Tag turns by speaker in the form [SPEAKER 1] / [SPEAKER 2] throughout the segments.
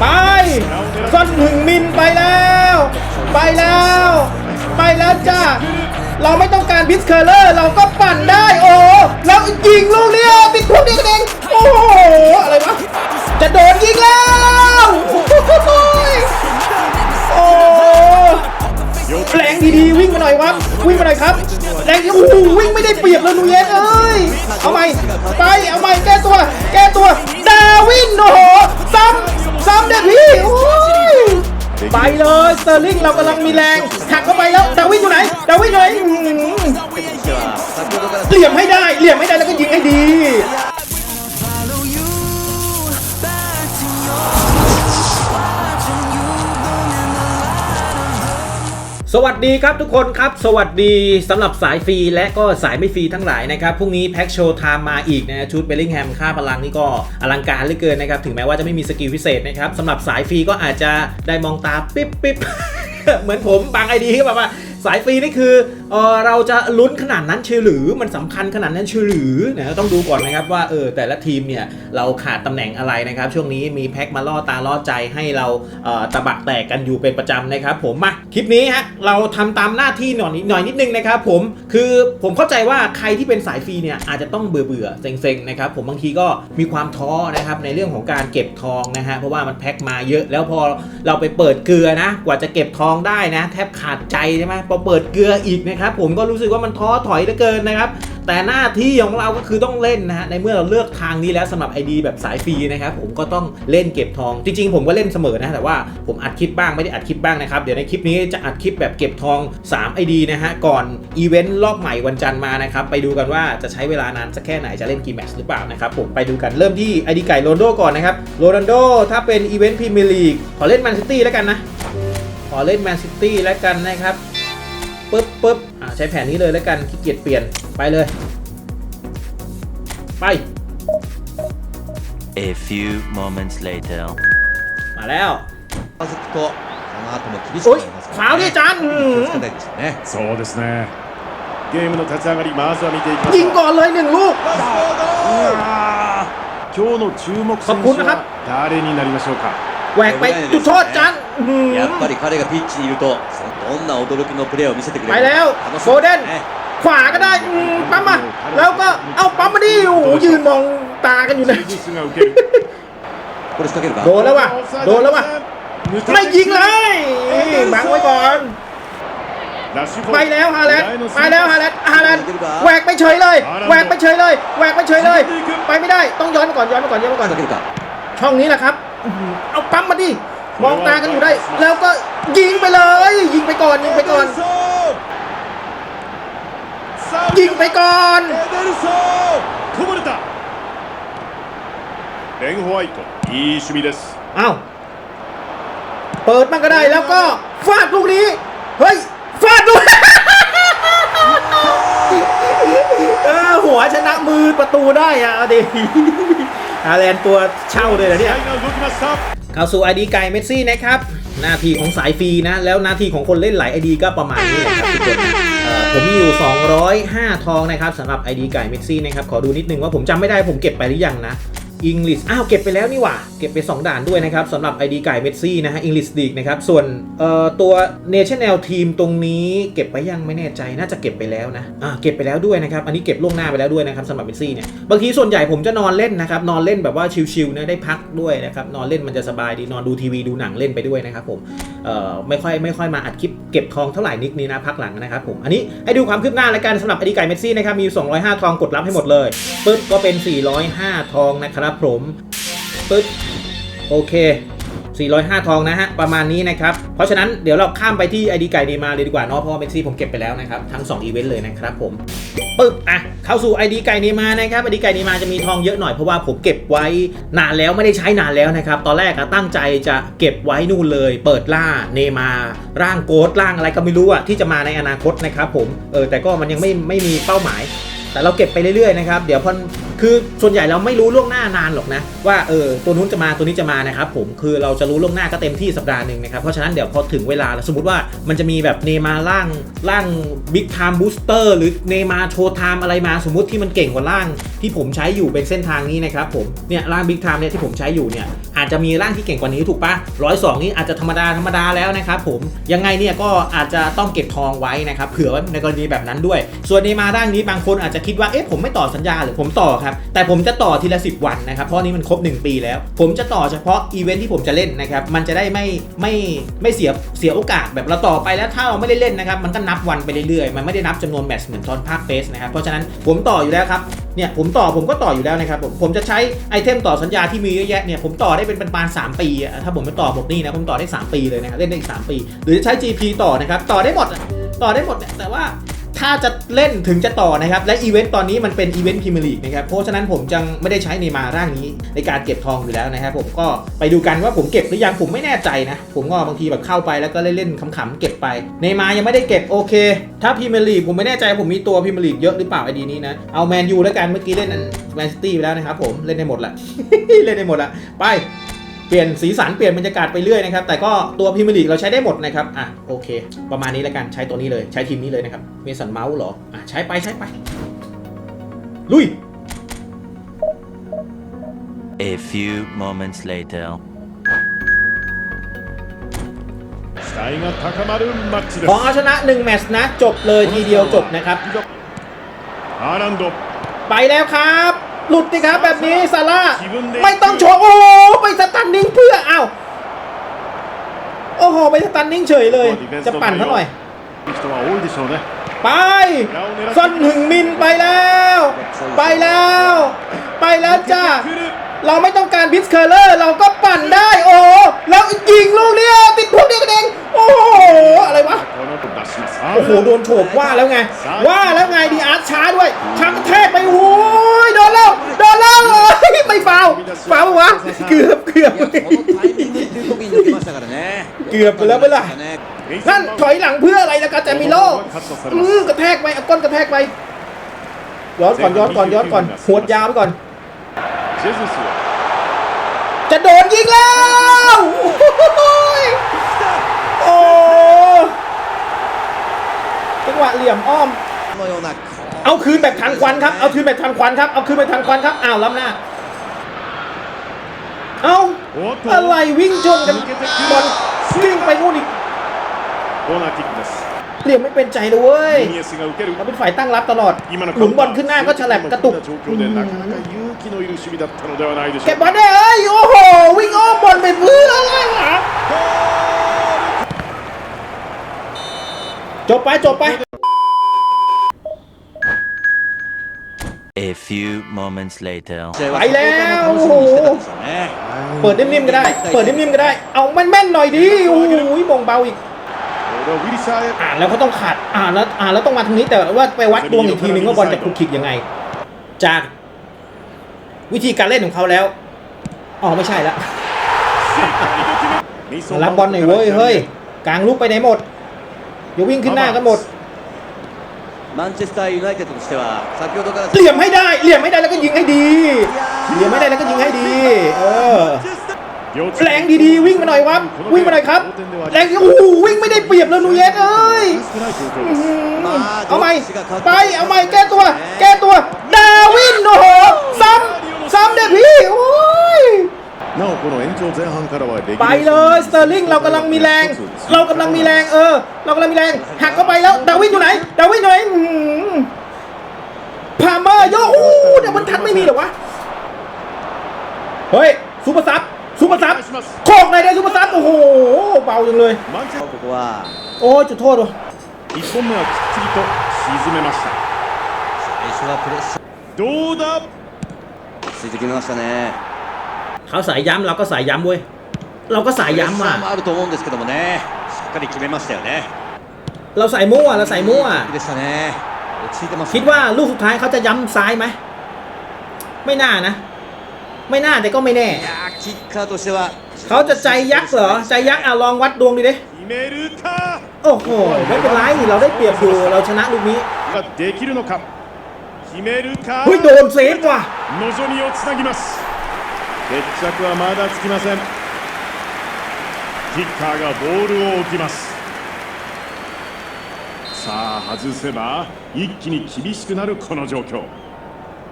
[SPEAKER 1] ไปซ่อนหึงมินไปแล้ว ไปแล้ว ไปแล้วจ้าเราไม่ต้องการพิสเคอร์เลอร์ เราก็ปั่นได้โอ้แล้วยิงลูกเนี้ยติดพวกนี้กันเองโอ้โหอะไรวะจะโดนยิงแล้วโอ้ยโอ้แรงดีๆวิ่งมาหน่อยครับวิ่งมาหน่อยครับแรงดีโอ้โหวิ่งไม่ได้เปรียบเลยนูเยสเอ้ยเอาใหม่ไปเอาใหม่แก้ตัว แก้ตัว ดาวินโอ้โหซ้ำ ซ้ำเด็ดพี่โอ้ยไปเลยสเตอร์ลิงเรากำลังมีแรงหักเข้าไปแล้วดาวินอยู่ไหนดาวินอยู่ไหนอื้อหือเหลี่ยมให้ได้เหลี่ยมให้ได้แล้วก็ยิงให้ดี สวัสดีครับทุกคนครับ สวัสดีสำหรับสายฟรีและก็สายไม่ฟรีทั้งหลายนะครับพรุ่งนี้แพ็กโชว์ไทม์มาอีกนะชุดเบลลิงแฮมค่าพลังนี่ก็อลังการเหลือเกินนะครับ ถึงแม้ว่าจะไม่มีสกิลพิเศษนะครับสำหรับสายฟรีก็อาจจะได้มองตาปิ๊บปิ๊บเหมือนผมบางไอดีที่แบบว่า สายฟรีนี่คือเออเราจะลุ้นขนาดนั้นเชียหรือมันสำคัญขนาดนั้นเชียหรือนะต้องดูก่อนนะครับว่าเออแต่ละทีมเนี่ยเราขาดตำแหน่งอะไรนะครับช่วงนี้มีแพ็คมาล่อตาล่อใจให้เราเออตะบักแตกกันอยู่เป็นประจำนะครับผมมาคลิปนี้ฮะเราทำตามหน้าที่หน่อยนิดหน่อยนิดนึงนะครับผมคือผมเข้าใจว่าใครที่เป็นสายฟรีเนี่ยอาจจะต้องเบื่อเบื่อๆเซ็งๆนะครับผมบางทีก็มีความท้อนะครับในเรื่องของการเก็บทองนะฮะเพราะว่ามันแพ็คมาเยอะแล้วพอเราไปเปิดเกลือนะ กว่าจะเก็บทองได้นะ แทบขาดใจใช่ไหมพอเปิดเกลืออีกนะครับผมก็รู้สึกว่ามันท้อถอยเหลือเกินนะครับแต่หน้าที่ของเราก็คือต้องเล่นนะฮะในเมื่อเราเลือกทางนี้แล้วสำหรับ ID แบบสายฟรีนะครับผมก็ต้องเล่นเก็บทอง จริง ๆ ผมก็เล่นเสมอนะแต่ว่าผมอัดคลิปบ้างไม่ได้อัดคลิปบ้างนะครับเดี๋ยวในคลิปนี้จะอัดคลิปแบบเก็บทอง 3 ID นะฮะก่อนอีเวนต์รอบใหม่วันจันทร์มานะครับไปดูกันว่าจะใช้เวลานานสักแค่ไหนจะเล่นกี่แมตช์หรือเปล่านะครับผมไปดูกันเริ่มที่ ID ไก่โรนโดก่อนนะครับโรนัลโดถ้าเป็นอีเวนต์พรีเมียร์ลีกขอเล่นแมนซิตี้แล้วกันนะขอเล่นแมนซิตี้แล้วกันนะครับ ปึ๊บปึ๊บอ่าใช้แผนนี้เลยแล้วกันขี้เกียจเปลี่ยนไปเลย ไป
[SPEAKER 2] A few moments later.
[SPEAKER 1] มาแล้ว
[SPEAKER 3] 近づくとこの後も厳しく
[SPEAKER 1] โอ้
[SPEAKER 3] ないります
[SPEAKER 1] ขาวดิจันอื้อ
[SPEAKER 3] 気をつけたいですよね
[SPEAKER 4] そうですねゲームの立ち上がりまずは見ていきまし
[SPEAKER 1] ยิง
[SPEAKER 4] ょう
[SPEAKER 1] ก่อนเลยหนึ่งลูก
[SPEAKER 4] 今日の注目選手
[SPEAKER 1] ขอบคุณนะครับ
[SPEAKER 4] は誰になりましょうか
[SPEAKER 1] แหวกไปจุดโทษจันอื้อหือ
[SPEAKER 3] やっぱり彼がピッチにいるとその どんな驚きのプレーを見せてくれる
[SPEAKER 1] ไปแล้วโฟเดนขวาก็ได้ปั๊มมาแล้วก็เอาปั๊มมาดิโอ้โหยืนมองตากันอยู่เนะ
[SPEAKER 3] これ
[SPEAKER 1] โดนแล้วว่ะโดนแล้วว่ะไม่ยิงเลยบังไว้ก่อน ไปแล้วฮาแลนด์ไปแล้วฮาแลนด์ฮาแลนด์แหวกไปเฉยเลยแหวกไปเฉยเลยแหวกไปเฉยเลย ไปไม่ได้ต้องย้อนมาก่อนย้อนมาก่อนย้อนมาก่อนช่องนี้แหละครับ เอาปั๊มมาดิ มองตากันอยู่ได้ แล้วก็ยิงไปเลย ยิงไปก่อนยิงไปก่อน ยิงไปก่อน
[SPEAKER 4] เด้งฮวายโตอีชุมิเด
[SPEAKER 1] สอ้าวเปิดมันก็ได้แล้วก็ฟาดลูกนี้ เฮ้ยฟาดลูกเหัวชนะมือประตูได้อะเอาดิอาแลนตัวเช่าเลยนะเนี่ย เอาสู่ไอดีไก่เมสซี่นะครับหน้าที่ของสายฟรีนะ แล้วหน้าที่ของคนเล่นหลายไอดีก็ประมาณนี้แหละครับทุกคนเอ่อผมมีอยู่ 205 ทองนะครับสำหรับไอดีไก่เมสซี่นะครับขอดูนิดนึงว่าผมจำไม่ได้ผมเก็บไปหรือยังนะ อังกฤษอ้าวเก็บไปแล้วนี่หว่า เก็บไป 2 ด่านด้วยนะครับสำหรับ ID ไก่เมสซี่นะฮะอังกฤษลีกนะครับ ส่วนเอ่อตัว National Team ตรงนี้เก็บไปยังไม่แน่ใจน่าจะเก็บไปแล้วนะอ่าเก็บไปแล้วด้วยนะครับ อันนี้เก็บล่วงหน้าไปแล้วด้วยนะครับสำหรับเมสซี่เนี่ยบางทีส่วนใหญ่ผมจะนอนเล่นนะครับ นอนเล่นแบบว่าชิลๆนะได้พักด้วยนะครับ นอนเล่นมันจะสบายดีนอนดูทีวีดูหนังเล่นไปด้วยนะครับผมเอ่อไม่ค่อยไม่ค่อยมาอัดคลิปเก็บทองเท่าไหร่นิกนี้นะพักหลังนะครับผมอันนี้ให้ดูความคืบหน้าแล้วกันสำหรับอดีไก่เมสซี่นะครับมีอยู่205 ทองกดรับให้หมดเลยปึ๊บก็เป็น 405 ทองนะครับผมปึ๊บโอเค 405 ทองนะฮะ ประมาณนี้นะครับ เพราะฉะนั้นเดี๋ยวเราข้ามไปที่ไอดีไก่เนมาเลยดีกว่าเนาะเพราะว่าเมสซี่ผมเก็บไปแล้วนะครับ ทั้ง 2 อีเวนต์เลยนะครับผมปึ๊บอะเข้าสู่ ID ไก่เนมานะครับ ID ไก่เนมาจะมีทองเยอะหน่อยเพราะว่าผมเก็บไว้นานแล้วไม่ได้ใช้นานแล้วนะครับ ตอนแรกอะตั้งใจจะเก็บไว้นู่นเลย เปิดล่าเนมาร่างโกดร่างอะไรก็ไม่รู้อะที่จะมาในอนาคตนะครับผมเออแต่ก็มันยังไม่ไม่มีเป้าหมาย แต่เราเก็บไปเรื่อยๆนะครับเดี๋ยวพอ คือส่วนใหญ่เราไม่รู้ล่วงหน้านานหรอกนะ ว่าเออตัวนู้นจะมาตัวนี้จะมานะครับผมคือเราจะรู้ล่วงหน้าก็เต็มที่สัปดาห์หนึ่งนะครับเพราะฉะนั้นเดี๋ยวพอถึงเวลาสมมติว่ามันจะมีแบบเนมาร่างร่างบิ๊กไทม์บูสเตอร์หรือเนมาโชว์ไทม์อะไรมาสมมติที่มันเก่งกว่าร่างที่ผมใช้อยู่เป็นเส้นทางนี้นะครับผมเนี่ยร่างบิ๊กไทม์เนี่ยที่ผมใช้อยู่เนี่ยอาจจะมีร่างที่เก่งกว่านี้ถูกปะร้อยสองนี่อาจจะธรรมดาธรรมดาแล้วนะครับผมยังไงเนี่ยก็อาจจะต้องเก็บทองไว้นะครับเผื่อในกรณีแบบนั้นด้วย ส่วนเนมาร่างนี้บางคนอาจจะคิดว่าเอ๊ะผมไม่ต่อสัญญาหรือผมต่อครับแต่ผมจะต่อทีละ 10 วันนะครับ เพราะนี้มันครบ 1 ปีแล้ว ผมจะต่อเฉพาะอีเวนท์ที่ผมจะเล่นนะครับ มันจะได้ไม่ไม่ไม่เสียเสียโอกาสแบบเราต่อไปแล้วถ้าเราไม่ได้เล่นนะครับ มันก็นับวันไปเรื่อยๆ มันไม่ได้นับจำนวนแมตช์เหมือนตอนภาคเฟสนะครับ เพราะฉะนั้นผมต่ออยู่แล้วครับ เนี่ยผมต่อผมก็ต่ออยู่แล้วนะครับผมผมจะใช้ไอเทมต่อสัญญาที่มีเยอะแยะเนี่ยผมต่อได้เป็นประมาณ3ปี ถ้าผมไม่ต่อหมดนี่นะผมต่อได้ 3 ปีเลยนะครับเล่นได้อีก3ปี หรือจะใช้ GP ต่อนะครับต่อได้หมดต่อได้หมดแต่ว่า ถ้าจะเล่นถึงจะต่อนะครับ และอีเวนต์ตอนนี้มันเป็นอีเวนต์พรีเมียร์ลีกนะครับ เพราะฉะนั้นผมจังไม่ได้ใช้เนมาร่างนี้ในการเก็บทองอยู่แล้วนะครับผมก็ไปดูกันว่าผมเก็บหรือยังผมไม่แน่ใจนะ ผมก็บางทีแบบเข้าไปแล้วก็เล่นๆขำๆเก็บไปเนมายังไม่ได้เก็บโอเค ถ้าพรีเมียร์ลีกผมไม่แน่ใจผมมีตัวพรีเมียร์ลีกเยอะหรือเปล่าไอดีนี้นะเอาแมนยูแล้วกันเมื่อกี้เล่นแมนซิตี้ไปแล้วนะครับผมเล่นได้หมดละเล่นได้หมดละไป เปลี่ยนสีสันเปลี่ยนบรรยากาศไปเรื่อยนะครับ แต่ก็ตัวพรีเมียร์ลีกเราใช้ได้หมดนะครับ อ่ะโอเค ประมาณนี้แล้วกันใช้ตัวนี้เลยใช้ทีมนี้เลยนะครับเมสันเมาส์เหรอ อ่ะใช้ไปใช้ไป ลุย
[SPEAKER 2] A few moments later.
[SPEAKER 4] 期待が高まるマッチで
[SPEAKER 1] ข
[SPEAKER 4] す
[SPEAKER 1] อเอาชนะ1แมตช์นะ จบเลยทีเดียวจบนะครับ
[SPEAKER 4] ハーランド
[SPEAKER 1] ไปแล้วครับ หลุดดิครับแบบนี้ซาร่าไม่ต้องโชว์โอ้ไปสตันนิ่งเพื่อเอ้าโอ้โหไปสตันนิ่งเฉยเลย จะปั่นเท่า
[SPEAKER 4] ไหร่
[SPEAKER 1] ไปซอนหึ่งมินไปแล้ว ไปแล้ว ไปแล้วจ้าเราไม่ต้องการพิสเคอร์เลอร์ เราก็ปั่นได้โอ้แล้วยิงลูกเนี้ยติดพวกเดียวกันเอง โอ้โหอะไรวะโอ้โหโดนโฉบว่าแล้วไง ว่าแล้วไงดีอาร์ตช้าด้วยชักแทกไปโอ้ยโดนแล้วโดนแล้วไม่ฟาวฟาววะเกือบเกือบเกือบไปแล้วเมื่อไหร่ท่านถอยหลังเพื่ออะไรนะกาจามิโลอือกระแทกไปเอาก้นกระแทกไปย้อนก่อนย้อนก่อนย้อนก่อนหดยาวไปก่อน จะโดนยิงแล้ว งหวะเหลี่ยมอ้อม เอาคืนแบบทางควันครับ เอาคืนแบบทางควันครับ เอาคืนแบบทางควันครับ อ้าวล้ำหน้า เอาอะไรวิ่งชนกันบอลวิ่งไปโน่นอีกเหลี่ยมไม่เป็นใจเลยเว้ยเราเป็นฝ่ายตั้งรับตลอด หลุมบอลขึ้นหน้าก็แฉลบกระตุกแก็บอลได้เอ้ย โอ้โห วิ่งอ้อมบอลไปเพื่ออะไรหะ จบไปจบไป
[SPEAKER 2] A few moments later
[SPEAKER 1] ไปแล้ว
[SPEAKER 3] โอ้โห
[SPEAKER 1] เปิดนิ่มๆก็ได้ เปิดนิ่มๆก็ได้ เอาแม่นๆหน่อยดิโอ้โหมงเบาอีก อ่านแล้วเขาต้องขาดอ่านแล้วอ่านแล้วต้องมาตรงนี้แต่ว่าไปวัดดวงอีกทีนึงว่าบอลจะคุกคิกยังไง จากวิธีการเล่นของเขาแล้วอ๋อไม่ใช่ละรับบอลหน่อยเว้ยเฮ้ยกลางลูกไปไหนหมด ดี๋ยวิ่งขึ้นหน้ากันหมด
[SPEAKER 3] มนเชสเตอร์ยูไนเต็ดほどから
[SPEAKER 1] เหลี่ยมให้ได้เหลี่ยมให้ได้แล้วก็ยิงให้ดีเหลี่ยมให้ได้แล้วก็ยิงให้ดีเออแรงดีๆวิ่งมาหน่อยวับวิ่งมาหน่อยครับแรงโอ้วิ่งไม่ได้เปรียบแล้วนูเยสเอ้ยเอาใหม่ไปเอาใหม่แก้ตัว แก้ตัวดาวินโอ้โหซ้ำซ้ำเด็กพี่โอ้ยไปเลยสเตอร์ลิงเรากำลังมีแรง เรากำลังมีแรง เออ เรากำลังมีแรง หักเข้าไปแล้ว ดาวินอยู่ไหน ดาวินอยู่ไหนอื้อหือพาเมอร์โยโอ้โหเดี๋ยวมันทันไม่มีเหรอวะ เฮ้ยซูเปอร์ซับซูเปอร์ซับโคกไหนอยได้ซูเปอร์ซับโอ้โห เบาจังเลย
[SPEAKER 4] マンチェス
[SPEAKER 3] ここは
[SPEAKER 1] โอ้ยจุดโทษว่ะ
[SPEAKER 4] 1本目はきっちりと沈めました
[SPEAKER 3] 最初はプレッシャ
[SPEAKER 4] どうだ
[SPEAKER 3] ーついてきましたね
[SPEAKER 1] เขาสายย้ำเราก็สายย้ำเว้ย เราก็สาย
[SPEAKER 3] プレッ
[SPEAKER 1] ย้ำ
[SPEAKER 3] シャ
[SPEAKER 1] อ่ะ
[SPEAKER 3] ーもあると思うんですけどもねし っかり決めましたよね
[SPEAKER 1] เราใส่มั่วเราใส่มั่ว
[SPEAKER 3] いいでしたね落ち着いてます
[SPEAKER 1] คิดว่าลูกสุดท้ายเขาจะย้ำซ้ายไหม ไม่น่านะ ไม่น่าแต่ก็ไม่แน่
[SPEAKER 3] いやーキッカーとしては
[SPEAKER 1] เขาจะใจยักษ์เหรอ ใจยักษ์อ่ะลองวัดดวงดูดิ
[SPEAKER 4] 決めるか
[SPEAKER 1] โอ้โห ไม่เป็นไรเราได้เปรียบอยู่ เราชนะลูกนี้
[SPEAKER 4] ができるのか 決めるか
[SPEAKER 1] เฮ้ยโดนเซฟว่ะ
[SPEAKER 4] 望みをつなぎます決着はまだつきません キッカーがボールを置きますさあ外せば一気に厳しくなるこの状況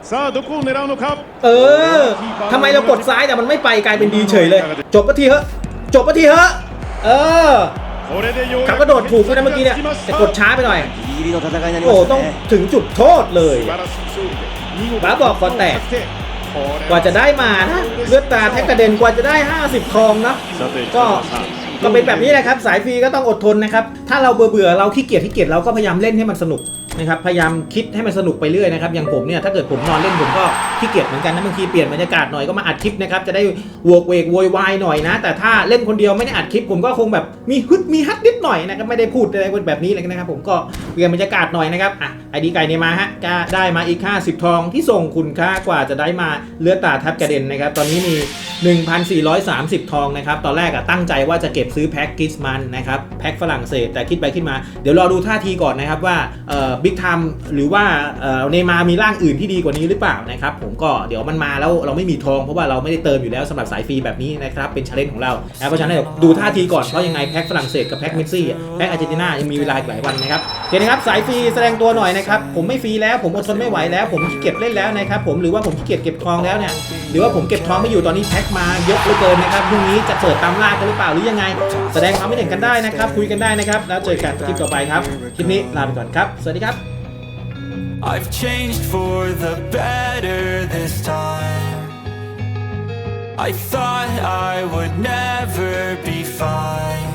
[SPEAKER 4] さあどこを狙うのか
[SPEAKER 1] เออทำไมเรากดซ้ายแต่มันไม่ไปกลายเป็นดีเฉยเลย จบปะทีเหอะจบปะทีเหอะเออ
[SPEAKER 4] これでようや
[SPEAKER 1] เขาก็โดดถูกด้วยนะเมื่อกี้เนี่ยแต่กดช้าไปหน่อย
[SPEAKER 3] ギリギリの戦いになり
[SPEAKER 1] โอ้
[SPEAKER 3] ました
[SPEAKER 1] ต้อง
[SPEAKER 3] ね
[SPEAKER 1] ถึงจุดโทษเลย
[SPEAKER 4] 素晴らしい勝利で見事
[SPEAKER 1] บ้าบอกก่อนแต กว่าจะได้มานะเลือดตาแทบกระเด็นกว่าจะได้ 50 ทองเนาะก็ก็เป็นแบบนี้นะครับ สายฟรีก็ต้องอดทนนะครับ ถ้าเราเบื่อเบื่อเราขี้เกียจขี้เกียจเราก็พยายามเล่นให้มันสนุก นะครับพยายามคิดให้มันสนุกไปเรื่อยนะครับอย่างผมเนี่ยถ้าเกิดผมนอนเล่นผมก็ขี้เกียจเหมือนกันนะบางทีเปลี่ยนบรรยากาศหน่อยก็มาอัดคลิปนะครับจะได้วกเวกโวยวายหน่อยนะ แต่ถ้าเล่นคนเดียวไม่ได้อัดคลิป ผมก็คงแบบมีฮึดมีฮัดนิดหน่อยนะครับไม่ได้พูดอะไรแบบนี้เลยนะครับผมก็เปลี่ยนบรรยากาศหน่อยนะครับอะไอดีไก่เนี่ยมาฮะก็ได้มาอีก 50 ทองที่ส่งคุณค่ากว่าจะได้มาเลือดตาแทับกระเด็นนะครับตอนนี้มี 1,430 ทองนะครับตอนแรกอะตั้งใจว่าจะเก็บซื้อแพ็กกิสมันนะครับแพ็กฝรั่งเศสแต่คิดไปคิดมาเดี๋ยวรอดูท่าทีก่อนนะครับว่าเอ่อบิ๊กไทม์หรือว่าเนมามีร่างอื่นที่ดีกว่านี้หรือเปล่านะครับผมก็เดี๋ยวมันมาแล้วเราไม่มีทองเพราะว่าเราไม่ได้เติมอยู่แล้วสำหรับสายฟรีแบบนี้นะครับเป็นชาเลนจ์ของเราเพราะฉะนั้นเดี๋ยวดูท่าทีก่อนเพราะยังไงแพ็กฝรั่งเศสกับแพ็กเมสซี่แพ็กอาร์เจนตินายังมีเวลาอีกหลายวันนะครับโอเคนะครับสายฟรีแสดงตัวหน่อยนะครับผมไม่ฟรีแล้วผมอดทนไม่ไหวแล้ว ผมขี้เกียจเล่นแล้วนะครับผมหรือว่าผมขี้เกียจเก็บทองแล้วเนี่ยหรือว่าผมเก็บท้องไม่อยู่ตอนนี้แพ็คมาเยอะเหลือเกินนะครับพรุ่งนี้จะเปิดตามล่ากันหรือเปล่าหรือยังไง แสดงความคิดเห็นกันได้นะครับ คุยกันได้นะครับ แล้วเจอกันคลิปต่อไปครับคลิปนี้ลาไปก่อนครับ สวัสดีครับ
[SPEAKER 5] I've changed for the better this time. I thought I would never be fine.